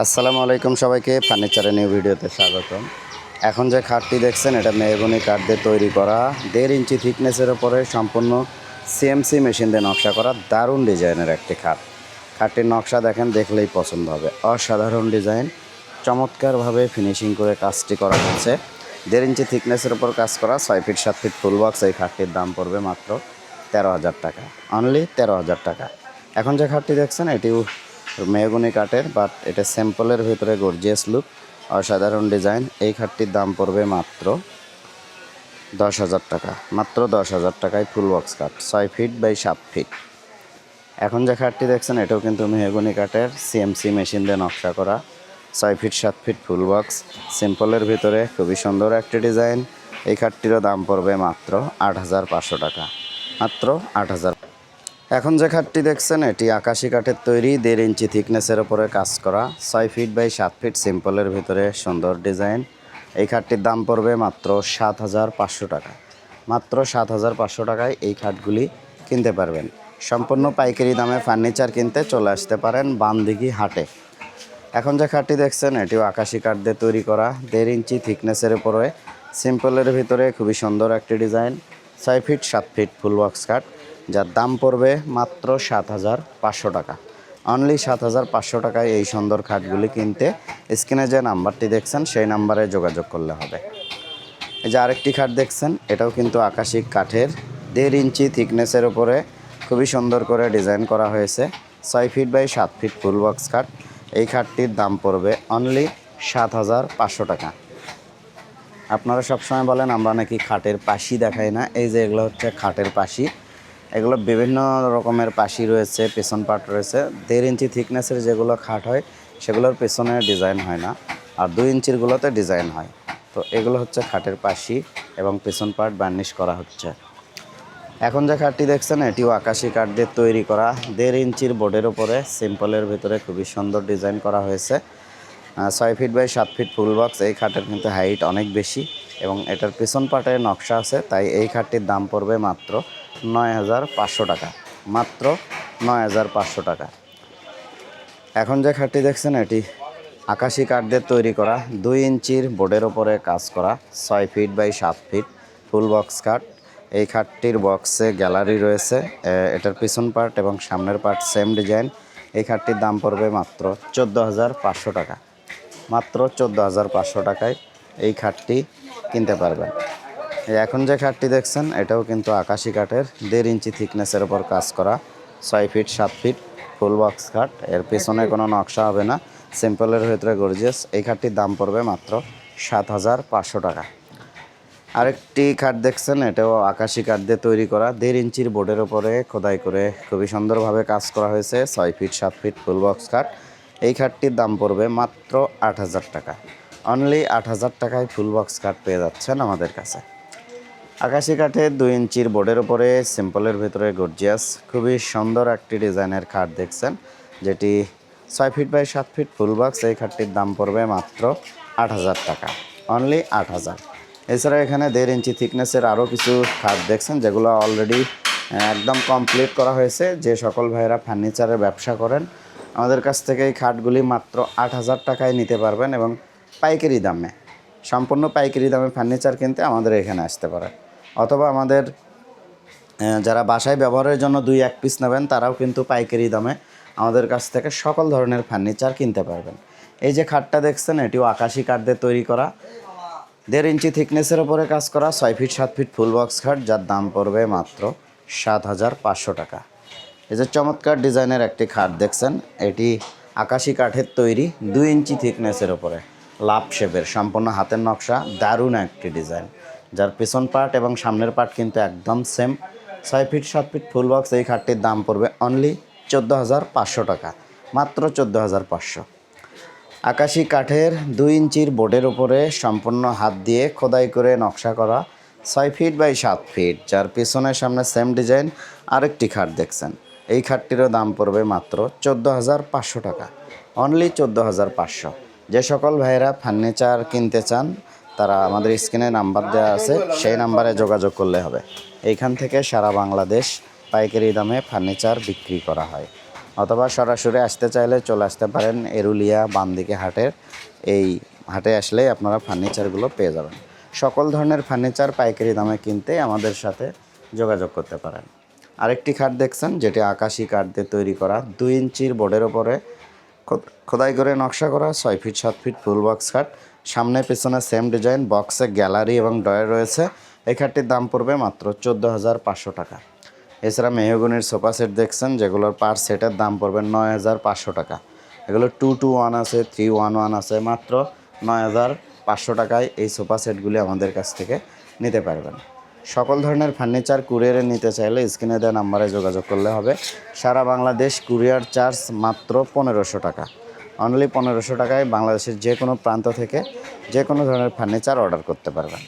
আসসালামু আলাইকুম সবাইকে ফার্নিচারের নিউ ভিডিওতে স্বাগতম। এখন যে খাটটি দেখছেন, এটা মেহগনি কাঠ দিয়ে তৈরি করা। দেড় ইঞ্চি থিকনেসের ওপরে সম্পূর্ণ সিএমসি মেশিন দিয়ে নকশা করা দারুণ ডিজাইনের একটি খাট। খাটটির নকশা দেখেন, দেখলেই পছন্দ হবে। অসাধারণ ডিজাইন, চমৎকারভাবে ফিনিশিং করে কাজটি করা হয়েছে দেড় ইঞ্চি থিকনেসের ওপর কাজ করা ছয় ফিট, সাত ফিট ফুল বক্স এই খাটটির দাম পড়বে মাত্র তেরো হাজার টাকা। অনলি তেরো হাজার টাকা। এখন যে খাটটি দেখছেন, এটিও মেহগুনি কাঠের বাট এটা স্যাম্পলের ভিতরে গর্জিয়াস লুক অসাধারণ ডিজাইন এই খাটটির দাম পড়বে মাত্র দশ হাজার টাকা, মাত্র দশ হাজার টাকায় ফুল বক্স কাঠ, ছয় ফিট বাই সাত ফিট এখন যে খাটটি দেখছেন, এটাও কিন্তু মেহগুনি কাঠের সিএমসি মেশিন দিয়ে নকশা করা। ছয় ফিট সাত ফিট ফুল বক্স সিম্পলের ভিতরে খুবই সুন্দর একটি ডিজাইন এই খাটটিরও দাম পড়বে মাত্র আট হাজার পাঁচশো টাকা, মাত্র আট হাজার এখন যে খাটটি দেখছেন, এটি আকাশি কাঠের তৈরি, দেড় ইঞ্চি থিকনেসের ওপরে কাজ করা, ছয় ফিট বাই সাত ফিট সিম্পলের ভিতরে সুন্দর ডিজাইন। এই খাটটির দাম পড়বে মাত্র সাত হাজার পাঁচশো টাকা। মাত্র সাত হাজার পাঁচশো টাকায় এই খাটগুলি কিনতে পারবেন। সম্পূর্ণ পাইকারি দামে ফার্নিচার কিনতে চলে আসতে পারেন বামদিঘি হাটে। এখন যে খাটটি দেখছেন, এটিও আকাশি কাঠ দিয়ে তৈরি করা, দেড় ইঞ্চি থিকনেসের উপরে। সিম্পলের ভিতরে খুবই সুন্দর একটি ডিজাইন, ছয় ফিট সাত ফিট ফুল বক্স কাঠ যার দাম পড়বে মাত্র সাত হাজার পাঁচশো টাকা। অনলি সাত হাজার পাঁচশো টাকায় এই সুন্দর খাটগুলি কিনতে স্ক্রিনে যে নাম্বারটি দেখছেন, সেই নাম্বারে যোগাযোগ করলে হবে। এই যে আরেকটি খাট দেখছেন, এটাও কিন্তু আকাশিক কাঠের। দেড় ইঞ্চি থিকনেসের ওপরে খুবই সুন্দর করে ডিজাইন করা হয়েছে। ছয় ফিট বাই সাত ফিট ফুল বক্স খাট। এই খাটটির দাম পড়বে অনলি সাত হাজার পাঁচশো টাকা। আপনারা সবসময় বলেন, আমরা নাকি খাটের পাশি দেখাই না। এই যে এগুলো হচ্ছে খাটের পাশি। এগুলো বিভিন্ন রকমের পাশি রয়েছে, পেছন পার্ট রয়েছে। দেড় ইঞ্চি থিকনেসের যেগুলো খাট হয়, সেগুলোর পেছনে ডিজাইন হয় না। আর দুই ইঞ্চিরগুলোতে ডিজাইন হয়। তো এগুলো হচ্ছে খাটের পাশি এবং পেছন পার্ট বার্নিশ করা হচ্ছে। এখন যে খাটটি দেখছেন, এটিও আকাশি কাঠ দিয়ে তৈরি করা। দেড় ইঞ্চির বোর্ডের উপরে সিম্পলের ভিতরে খুবই সুন্দর ডিজাইন করা হয়েছে। ছয় ফিট বাই সাত ফিট ফুল বক্স এই খাটের কিন্তু হাইট অনেক বেশি এবং এটার পেছন পাটে নকশা আছে, তাই এই খাটটির দাম পড়বে মাত্র নয় হাজার পাঁচশো টাকা। মাত্র নয় হাজার পাঁচশো টাকা। এখন যে খাটটি দেখছেন, এটি আকাশি কাঠ দিয়ে তৈরি করা, দুই ইঞ্চির বোর্ডের ওপরে কাজ করা, ছয় ফিট বাই সাত ফিট ফুল বক্স কাঠ এই খাটটির বক্সে গ্যালারি রয়েছে এটার পিছন পার্ট এবং সামনের পার্ট সেম ডিজাইন। এই খাটটির দাম পড়বে মাত্র চোদ্দ হাজার পাঁচশো টাকা। মাত্র চোদ্দ হাজার পাঁচশো টাকায় এই খাটটি কিনতে পারবেন। এখন যে খাটটি দেখছেন, এটাও কিন্তু আকাশি কাঠের, দেড় ইঞ্চি থিকনেসের ওপর কাজ করা, ছয় ফিট সাত ফিট ফুল বক্স খাট। এর পেছনে কোনো নকশা হবে না সিম্পলের ভেতরে গর্জিয়াস এই খাটটির দাম পড়বে মাত্র সাত হাজার পাঁচশো টাকা। আরেকটি খাট দেখছেন, এটাও আকাশি কাঠ দিয়ে তৈরি করা। দেড় ইঞ্চির বোর্ডের ওপরে খোদাই করে খুবই সুন্দরভাবে কাজ করা হয়েছে, ছয় ফিট সাত ফিট ফুল বক্স খাট। এই খাটটির দাম পড়বে মাত্র আট হাজার টাকা। অনলি আট হাজার টাকায় ফুল বক্স কাঠ পেয়ে যাচ্ছেন আমাদের কাছে। আকাশি কাঠের দুই ইঞ্চির বোর্ডের ওপরে সিম্পলের ভিতরে গর্জিয়াস, খুবই সুন্দর একটি ডিজাইনের খাট দেখছেন, যেটি ছয় ফিট বাই সাত ফিট ফুল বক্স। এই খাটটির দাম পড়বে মাত্র আট হাজার টাকা অনলি আট হাজার। এছাড়া এখানে দেড় ইঞ্চি থিকনেসের আরও কিছু খাট দেখছেন, যেগুলো অলরেডি একদম কমপ্লিট করা হয়েছে। যে সকল ভাইয়েরা ফার্নিচারের ব্যবসা করেন, আমাদের কাছ থেকে এই খাটগুলি মাত্র আট হাজার টাকায় নিতে পারবেন এবং পাইকারি দামে, সম্পূর্ণ পাইকারি দামে ফার্নিচার কিনতে আমাদের এখানে আসতে পারে অথবা আমাদের যারা বাসায় ব্যবহারের জন্য দুই এক পিস নেবেন, তারাও কিন্তু পাইকারি দামে আমাদের কাছ থেকে সকল ধরনের ফার্নিচার কিনতে পারবেন। এই যে খাটটা দেখছেন, এটিও আকাশি কাঠ দিয়ে তৈরি করা। দেড় ইঞ্চি থিকনেসের ওপরে কাজ করা, ছয় ফিট, সাত ফিট ফুল বক্স খাট, যার দাম পড়বে মাত্র সাত হাজার পাঁচশো টাকা। এই যে চমৎকার ডিজাইনের একটি খাট দেখছেন, এটি আকাশি কাঠের তৈরি, দুই ইঞ্চি থিকনেসের ওপরে। লাভ শেপের, সম্পূর্ণ হাতের নকশা, দারুণ একটি ডিজাইন। যার পেছন পার্ট এবং সামনের পার্ট কিন্তু একদম সেম ছয় ফিট সাত ফিট ফুল বক্স এই খাটটির দাম পড়বে অনলি চোদ্দ হাজার পাঁচশো টাকা, মাত্র চোদ্দ হাজার পাঁচশো। আকাশি কাঠের দুই ইঞ্চির বোর্ডের উপরে সম্পূর্ণ হাত দিয়ে খোদাই করে নকশা করা ছয় ফিট বাই সাত ফিট যার পিছনে সামনে সেম ডিজাইন আরেকটি খাট দেখছেন। এই খাটটিরও দাম পড়বে মাত্র চোদ্দ হাজার পাঁচশো টাকা অনলি চোদ্দ হাজার পাঁচশো। যে সকল ভাইয়েরা ফার্নিচার কিনতে চান তারা আমাদের স্ক্রিনে নাম্বার দেওয়া আছে, সেই নাম্বারে যোগাযোগ করলে হবে। এইখান থেকে সারা বাংলাদেশ পাইকারি দামে ফার্নিচার বিক্রি করা হয়। অথবা সরাসরি আসতে চাইলে চলে আসতে পারেন এরুলিয়া বান্দিকে হাটের। এই হাটে আসলেই আপনারা ফার্নিচারগুলো পেয়ে যাবেন। সকল ধরনের ফার্নিচার পাইকারি দামে কিনতে আমাদের সাথে যোগাযোগ করতে পারেন। আরেকটি খাট দেখছেন, যেটি আকাশি কাঠ দিয়ে তৈরি করা। দুই ইঞ্চির বোর্ডের ওপরে খোদাই করে নকশা করা, ছয় ফিট, সাত ফিট, ফুল বক্স খাট। সামনে, পেছনে সেম ডিজাইন বক্সে গ্যালারি এবং ডয়ার রয়েছে। এই খাটটির দাম পড়বে মাত্র চোদ্দ হাজার পাঁচশো টাকা। এছাড়া মেহগুনির সোফা সেট দেখছেন, যেগুলোর পার সেটের দাম পড়বে নয় হাজার পাঁচশো টাকা। এগুলো টু টু ওয়ান আছে থ্রি ওয়ান ওয়ান আছে, মাত্র নয় হাজার পাঁচশো টাকায় এই সোফা সেটগুলি আমাদের কাছ থেকে নিতে পারবেন। সকল ধরনের ফার্নিচার কুরিয়ারে নিতে চাইলে স্ক্রিনে দেওয়া নাম্বারে যোগাযোগ করলে হবে। সারা বাংলাদেশ কুরিয়ার চার্জ মাত্র পনেরোশো টাকা। অনলি পনেরোশো টাকায় বাংলাদেশের যে কোনো প্রান্ত থেকে যে কোনো ধরনের ফার্নিচার অর্ডার করতে পারবেন।